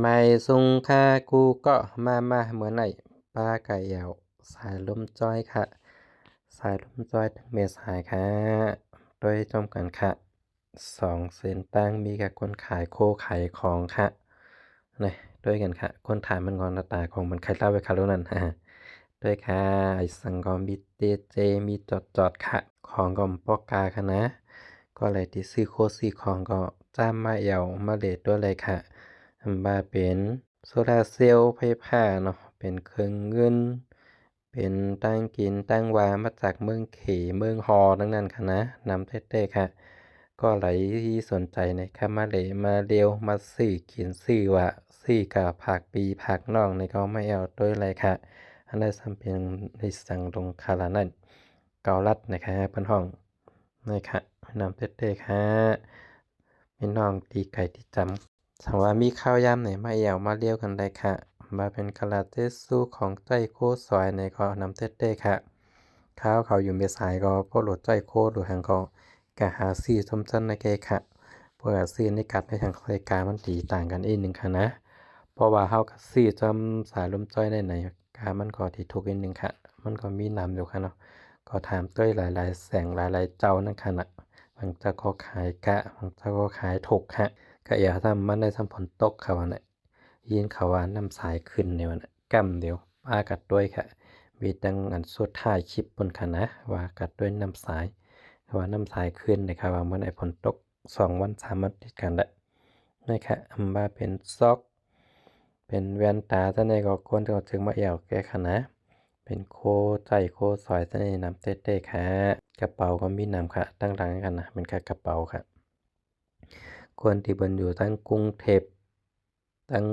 ไม่สุงค่ากูก็มามาเหมือนไหนป้าไก่ยาวสายลมจ้อยค่ะสายลมจ้อยทั้งเมสายค่ะโดยจมกันค่ะสองเส้นตั้งมีกับคนขายโคขายของค่ะนี่ด้วยกันค่ะ คนถ่ายมันงอนตาของมันใครเล่าไว้ค่ะรู้นั่นฮะด้วยค่ะไอสังก็มีเตเจมีจอดจอดค่ะ ของก็ปอกกาค่ะนะ ก็เลยที่ซื้อโคซื้อของก็จ้ามมาเอวมาเลดด้วยเลยค่ะ มาเป็นโซลาเซลล์ไฟฟ้าเนาะเป็นเครื่องเงิน เป็นตั้งกินตั้งวามาจากเมืองเขเมืองฮอดังนั้นค่ะนะนำเต้ๆค่ะ ก็หลายที่สนใจในค่ะมาเลมาเร็วมาซื้อกินซื้อว่าซื้อกับผักปีผักน่องในก็ไม่เอาด้วยเลยค่ะ อันนั้นสำเป็นในสั่งลงคารานั่นเกาลัดนะคะเพิ่นห้องนะคะนำเต้ๆค่ะพี่น้องตีไก่ที่จำ สว่ามีข้าวยำไหนมาเอวมาเลี้ยวกันได้ค่ะ มาเป็นคาราเตสู้ของใจโคซอยในก็นำเต้ๆค่ะข้าวเขาอยู่เมสายก็พวกโหลดใจโคหรือทางก็กะหาซี่สมจันในเกค่ะเพราะว่าซี่ในกัดในทางรายการมันตีต่างกันอีกหนึ่งค่ะนะ เพราะว่าเฮากับซีจำสายลมจ้อยในไหนกามันก็ที่ถูกอีกหนึ่งค่ะ มันก็มีนำอยู่ค่ะเนาะก็ถามต้วยหลาย ๆ แสงหลาย ๆ เจ้านั่นค่ะนะบางเจ้าก็ขายกะบางเจ้าก็ขายถูกค่ะ ก็อย่าทำมันได้ทำผลตกค่ะวันนี้ยินเขาว่าน้ำสายขึ้นในวันนี้กำเดียวปากัดด้วยค่ะมีดังอันสุดท้ายคลิปบนค่ะว่ากัดด้วยน้ำสายว่าน้ำสายขึ้นนะครับว่ามื่อไหร่ฝนตกสองวันสามวันติดกันแล้นะครับอำมาเป็นซอก เป็นแว่นตาท่านในก็คนก็ถึงมาเอี่ยวแก้ค่ะเป็นโคใจโคซอยท่านในนำเต้ๆค่ะกระเป๋าก็มีนำค่ะตั้งหลังกันนะเป็นกระเป๋าค่ะ คนที่บนอยู่ทั้งกรุงเทพตั้ง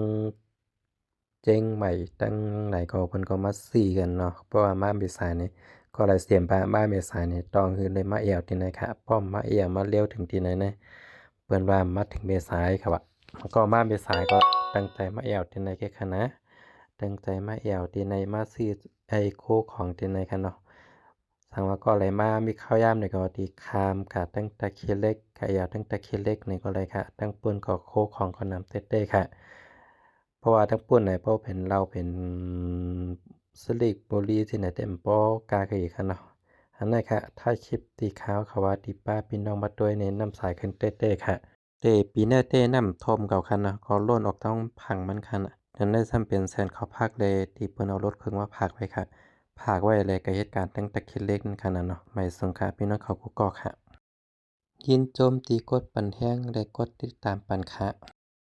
เจงใหม่ตั้งไหนก็เพิ่นก็มาซี่กันเนาะเพราะว่ามาเมษายนี่ก็เลยเสียมปามาเมษายนี่ต้องคือเลยมาเอวที่ไหนค่ะป้อมมาเอวมาเลี้ยวถึงที่ไหนนะเปิ้นว่ามาถึงเมษายครับก็มาเมษายก็ตั้งใจมาเอวที่ไหนแค่ค่ะนะตั้งใจมาเอวที่ไหนมาซื้อไอโคของที่ไหนค่ะเนาะทางว่าก็เลยมามีข้าวยามในก็ที่คามค่ะตั้งตะเคียเล็ก ค่ะเอวตั้งตะเคียนเล็กนี่ก็เลยค่ะ ตั้งปืนก็โคของก็นำเต้ค่ะ เพราะว่าทั้งปุ่นไหนเพราะเป็นเราเป็นสลิกบุรีที่ไหนเต็มปอกากอีกค่ะเนาะอันนั้นค่ะ ถ้าคลิปตีขาวขาว่าตีป้าพี่น้องมาด้วยในน้ำสายขึ้นเต้ๆค่ะเตปีหน้าเต้น้ำทมเก่าคันนะก็ล่นออกต้องพังมันคันอะนั้นได้ซ้ำเป็นแสนเขาพักเลยที่เปิ้นเอารถเครื่องมาพักไว้ค่ะพักไว้เลยกับเหตุการณ์ตั้งแต่คิดเล็กนั่นคันน่ะเนาะไม่สงคราพี่น้องเขากูก็ค่ะ ยินโจมตีกดปันแห้งและกดติดตามปันคะ